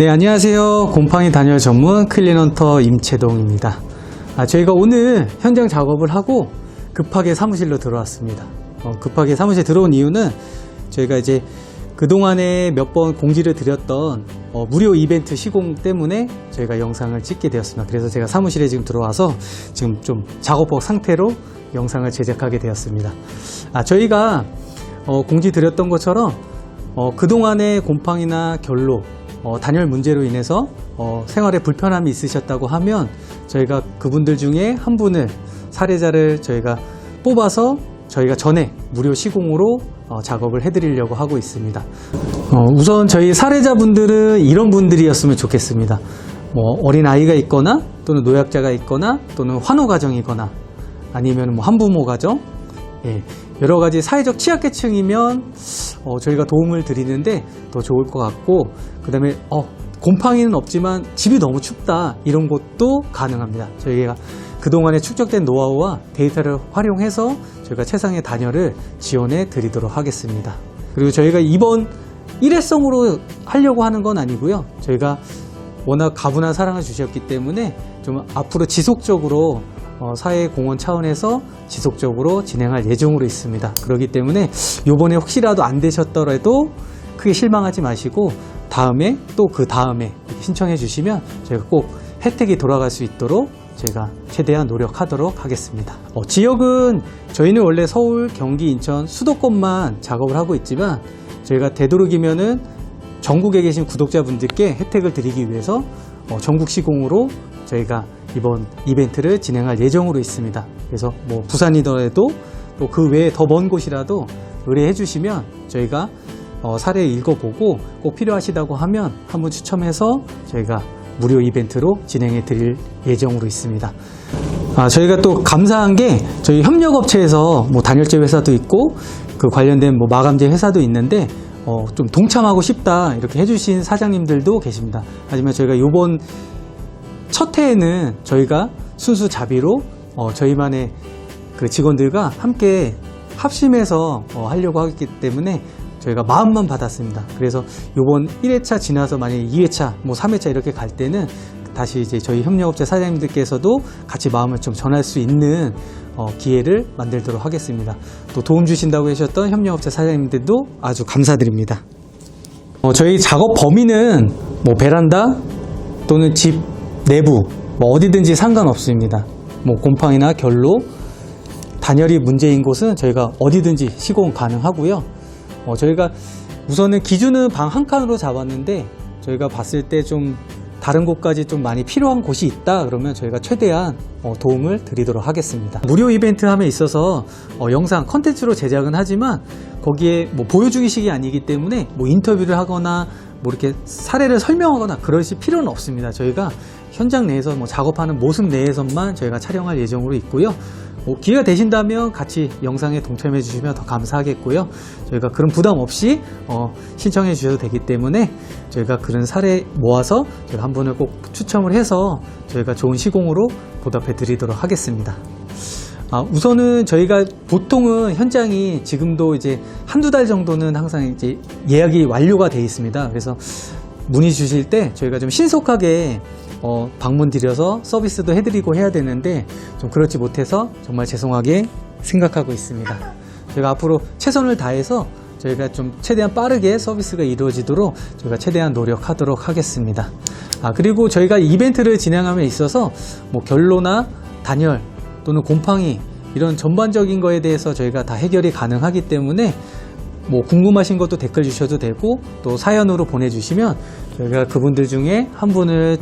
네, 안녕하세요. 곰팡이 단열 전문 클린헌터 임채동입니다. 아, 저희가 오늘 현장 작업을 하고 급하게 사무실로 들어왔습니다. 어, 급하게 사무실 들어온 이유는 저희가 이제 그동안에 몇 번 공지를 드렸던 어, 무료 이벤트 시공 때문에 저희가 영상을 찍게 되었습니다. 그래서 제가 사무실에 지금 들어와서 지금 좀 작업복 상태로 영상을 제작하게 되었습니다. 아, 저희가 어, 공지 드렸던 것처럼 어, 그동안의 곰팡이나 결로 어, 단열 문제로 인해서 어, 생활에 불편함이 있으셨다고 하면 저희가 그분들 중에 한 분을 사례자를 저희가 뽑아서 저희가 전에 무료 시공으로 어, 작업을 해드리려고 하고 있습니다. 어, 우선 저희 사례자분들은 이런 분들이었으면 좋겠습니다. 뭐 어린 아이가 있거나 또는 노약자가 있거나 또는 환우 가정이거나 아니면 뭐 한부모 가정 예, 여러 가지 사회적 취약계층이면 어, 저희가 도움을 드리는데 더 좋을 것 같고 그 다음에 어, 곰팡이는 없지만 집이 너무 춥다 이런 것도 가능합니다. 저희가 그동안에 축적된 노하우와 데이터를 활용해서 저희가 최상의 단열을 지원해 드리도록 하겠습니다. 그리고 저희가 이번 일회성으로 하려고 하는 건 아니고요. 저희가 워낙 가분한 사랑을 주셨기 때문에 좀 앞으로 지속적으로 어, 사회공헌 차원에서 지속적으로 진행할 예정으로 있습니다. 그렇기 때문에 요번에 혹시라도 안 되셨더라도 크게 실망하지 마시고 다음에 또 그 다음에 신청해 주시면 저희가 꼭 혜택이 돌아갈 수 있도록 제가 최대한 노력하도록 하겠습니다. 어, 지역은 저희는 원래 서울, 경기, 인천 수도권만 작업을 하고 있지만 저희가 되도록이면은 전국에 계신 구독자분들께 혜택을 드리기 위해서 어, 전국 시공으로 저희가 이번 이벤트를 진행할 예정으로 있습니다. 그래서 뭐 부산이더라도 또 그 외에 더 먼 곳이라도 의뢰해 주시면 저희가 어, 사례 읽어보고 꼭 필요하시다고 하면 한번 추첨해서 저희가 무료 이벤트로 진행해 드릴 예정으로 있습니다. 아, 저희가 또 감사한 게 저희 협력업체에서 뭐 단열재 회사도 있고 그 관련된 뭐 마감재 회사도 있는데 어, 좀 동참하고 싶다 이렇게 해주신 사장님들도 계십니다. 하지만 저희가 요번 첫 해에는 저희가 순수 자비로 어, 저희만의 그 직원들과 함께 합심해서 어, 하려고 하기 때문에 저희가 마음만 받았습니다. 그래서 요번 1회차 지나서 만약에 2회차, 뭐 3회차 이렇게 갈 때는 다시 이제 저희 협력업체 사장님들께서도 같이 마음을 좀 전할 수 있는 어, 기회를 만들도록 하겠습니다. 또 도움 주신다고 하셨던 협력업체 사장님들도 아주 감사드립니다. 어, 저희 작업 범위는 뭐 베란다 또는 집 내부 뭐 어디든지 상관없습니다. 뭐 곰팡이나 결로 단열이 문제인 곳은 저희가 어디든지 시공 가능하고요. 어, 저희가 우선은 기준은 방 한 칸으로 잡았는데 저희가 봤을 때 좀 다른 곳까지 좀 많이 필요한 곳이 있다 그러면 저희가 최대한 어, 도움을 드리도록 하겠습니다. 무료 이벤트 함에 있어서 어, 영상 컨텐츠로 제작은 하지만 거기에 뭐 보여주기식이 아니기 때문에 뭐 인터뷰를 하거나 뭐 이렇게 사례를 설명하거나 그러실 필요는 없습니다. 저희가 현장 내에서 뭐 작업하는 모습 내에서만 저희가 촬영할 예정으로 있고요. 뭐 기회가 되신다면 같이 영상에 동참해 주시면 더 감사하겠고요. 저희가 그런 부담 없이 어, 신청해 주셔도 되기 때문에 저희가 그런 사례 모아서 저희가 한 분을 꼭 추첨을 해서 저희가 좋은 시공으로 보답해 드리도록 하겠습니다. 아, 우선은 저희가 보통은 현장이 지금도 이제 한두 달 정도는 항상 이제 예약이 완료가 되어 있습니다. 그래서 문의 주실 때 저희가 좀 신속하게 어, 방문 드려서 서비스도 해드리고 해야 되는데 좀 그렇지 못해서 정말 죄송하게 생각하고 있습니다. 저희가 앞으로 최선을 다해서 저희가 좀 최대한 빠르게 서비스가 이루어지도록 저희가 최대한 노력하도록 하겠습니다. 아, 그리고 저희가 이벤트를 진행함에 있어서 뭐 결로나 단열 또는 곰팡이 이런 전반적인 거에 대해서 저희가 다 해결이 가능하기 때문에 뭐 궁금하신 것도 댓글 주셔도 되고 또 사연으로 보내주시면 저희가 그분들 중에 한 분을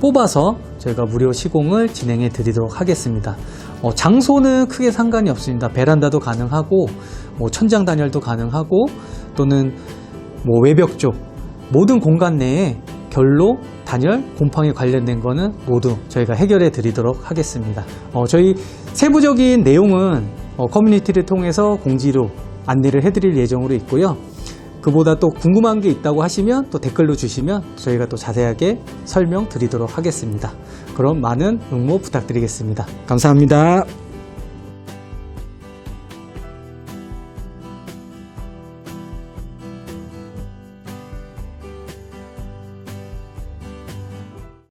뽑아서 저희가 무료 시공을 진행해 드리도록 하겠습니다. 어, 장소는 크게 상관이 없습니다. 베란다도 가능하고 뭐 천장 단열도 가능하고 또는 뭐 외벽 쪽 모든 공간 내에 결로 단열 곰팡이 관련된 거는 모두 저희가 해결해 드리도록 하겠습니다. 어, 저희 세부적인 내용은 어, 커뮤니티를 통해서 공지로 안내를 해드릴 예정으로 있고요. 그보다 또 궁금한 게 있다고 하시면 또 댓글로 주시면 저희가 또 자세하게 설명 드리도록 하겠습니다. 그럼 많은 응모 부탁드리겠습니다. 감사합니다.